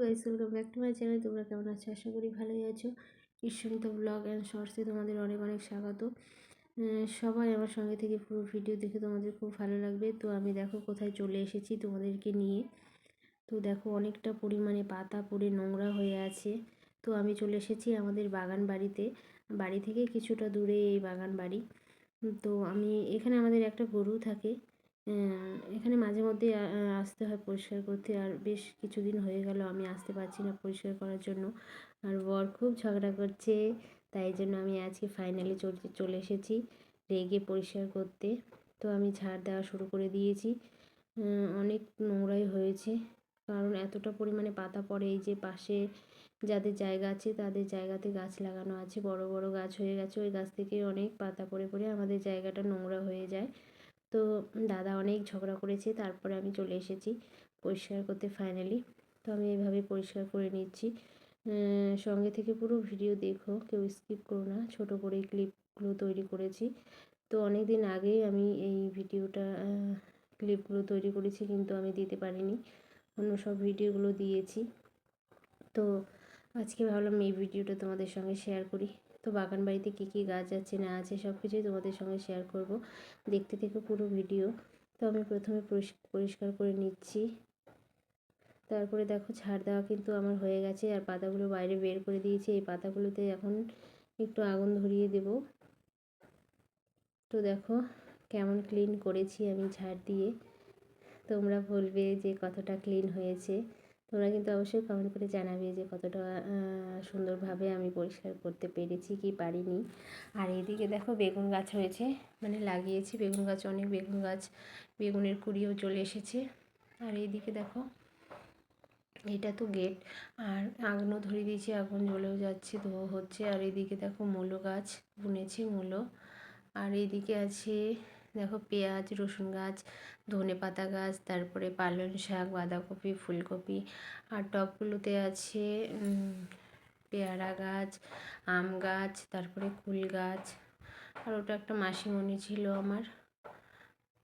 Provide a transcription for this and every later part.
Guys welcome back to my channel তোমরা কেমন আছো? আশা করি ভালোই আছো। ঈশ্বরিত ব্লগ অ্যান্ড শর্টসে তোমাদের অনেক অনেক স্বাগত। সবাই আমার সঙ্গে থেকে পুরো ভিডিও দেখে তোমাদের খুব ভালো লাগবে। তো আমি দেখো কোথায় চলে এসেছি তোমাদেরকে নিয়ে। তো দেখো অনেকটা পরিমাণে পাতা পড়ে নোংরা হয়ে আছে। তো আমি চলে এসেছি আমাদের বাগান বাড়িতে। বাড়ি থেকে কিছুটা দূরে এই বাগান বাড়ি। তো আমি এখানে আমাদের একটা গরু থাকে। এখানে মাঝে মধ্যে আসতে হয় পরিষ্কার করতে। আর বেশ কিছুদিন হয়ে গেল, আমি আসতে পারছি না পরিষ্কার করার জন্য। আর বর খুব ঝগড়া করছে, তাই জন্য আমি আজকে ফাইনালি চলে এসেছি রেগে পরিষ্কার করতে। তো আমি ঝাড় দেওয়া শুরু করে দিয়েছি। অনেক নোংরাই হয়েছে। কারণ এতটা পরিমাণে পাতা পড়ে, এই যে পাশে যাদের জায়গা আছে, তাদের জায়গাতে গাছ লাগানো আছে। বড় বড় গাছ হয়ে গেছে, ওই গাছ থেকে অনেক পাতা পড়ে পড়ে আমাদের জায়গাটা নোংরা হয়ে যায়। তো দাদা অনেক ঝগড়া করেছে, তারপরে আমি চলে এসেছি পরিষ্কার করতে ফাইনালি তো আমি এভাবে পরিষ্কার করে নিচ্ছি। সঙ্গে থেকে পুরো ভিডিও দেখো, কেউ স্কিপ করো না। ছোট করে ক্লিপগুলো তৈরি করেছি। তো অনেক দিন আগেই আমি এই ভিডিওটা ক্লিপগুলো তৈরি করেছি, কিন্তু আমি দিতে পারিনি। অন্য সব ভিডিওগুলো দিয়েছি। তো আজকে ভাবলাম এই ভিডিওটা তোমাদের সঙ্গে শেয়ার করি। তো বাগান বাড়িতে কী কী গাছ আছে, না আছে, সব কিছুই তোমাদের সঙ্গে শেয়ার করব। দেখতে থেকে পুরো ভিডিও তো আমি প্রথমে পরিষ- পরিষ্কার করে নিচ্ছি। তারপরে দেখো ছাড় দেওয়া কিন্তু আমার হয়ে গেছে, আর পাতাগুলো বাইরে বের করে দিয়েছি। এই পাতাগুলোতে এখন একটু আগুন ধরিয়ে দেব। তো দেখো কেমন ক্লিন করেছি আমি ঝাড় দিয়ে। তোমরা বলবে যে কতটা ক্লিন হয়েছে। তোমরা কিন্তু অবশ্যই কমেন্ট করে জানাবে যে কতটা সুন্দরভাবে আমি পরিষ্কার করতে পেরেছি কি পারিনি। আর এদিকে দেখো বেগুন গাছ হয়েছে মানে লাগিয়েছি বেগুন গাছ, অনেক বেগুন গাছ, বেগুনের কুড়িও চলে এসেছে। আর এইদিকে দেখো, এটা তো গেট আর আগুনও ধরিয়ে দিয়েছি, আগুন জ্বলেও যাচ্ছে ধোয়া হচ্ছে। আর এদিকে দেখো মূলো গাছ বুনেছি মূলো। আর এইদিকে আছে দেখো পেঁয়াজ, রসুন গাছ, ধনে পাতা গাছ, তারপরে পালং শাক, বাঁধাকপি, ফুলকপি আর টবগুলোতে আছে পেয়ারা গাছ, আম গাছ, তারপরে কুল গাছ আর ওটা একটা মাসিমণি ছিল আমার।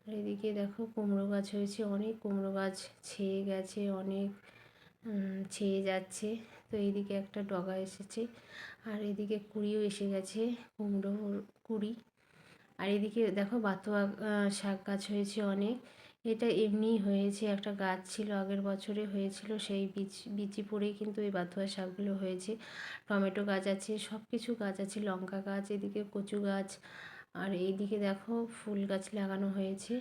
এদিকে দেখো কুমড়ো গাছ হয়েছে, অনেক কুমড়ো গাছ ছেয়ে গেছে, অনেক ছেয়ে যাচ্ছে। তো এইদিকে একটা ডগা এসেছে আর এদিকে কুড়িও এসে গেছে কুমড়ো কুড়ি। আর এদিকে দেখো বাতোয়া শাক গাছ হয়েছে অনেক। এটা এমনিই হয়েছে, একটা গাছ ছিল, আগের বছরে হয়েছিল, সেই বীজ বিচি পড়েই কিন্তু এই বাতোয়া শাকগুলো হয়েছে। টমেটো গাছ আছে সব কিছু গাছ আছে, লঙ্কা গাছ, এদিকে কচু গাছ, আর এইদিকে দেখো ফুল গাছ লাগানো হয়েছে।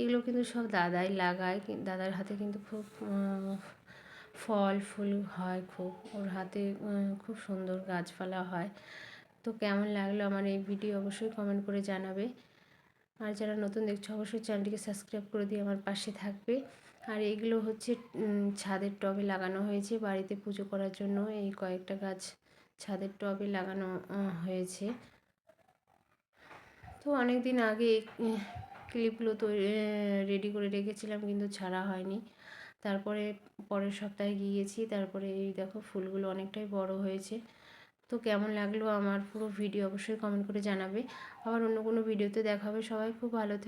এগুলো কিন্তু সব দাদাই লাগায় দাদার হাতে কিন্তু খুব ফল ফুল হয় খুব। ওর হাতে খুব সুন্দর গাছপালা হয়। তো কেমন লাগল আমার এই ভিডিও অবশ্যই কমেন্ট করে জানাবে। আর যারা নতুন দেখছ, অবশ্যই চ্যানেলটিকে সাবস্ক্রাইব করে দিয়ে আমার পাশে থাকবে। আর এগুলো হচ্ছে ছাদের টবে লাগানো হয়েছে। বাড়িতে পুজো করার জন্য এই কয়েকটা গাছ ছাদের টবে লাগানো হয়েছে। তো অনেক দিন আগে ক্লিপগুলো তৈরি রেডি করে রেখেছিলাম, কিন্তু ছাড়া হয়নি। তারপরে পরের সপ্তাহে গিয়েছি, তারপরে এই দেখো, ফুলগুলো অনেকটাই বড় হয়েছে। তো কেমন লাগল আমার পুরো ভিডিও অবশ্যই কমেন্ট করে জানাবে। আবার অন্য কোনো ভিডিওতে দেখাবে। সবাই খুব ভালো থেকো।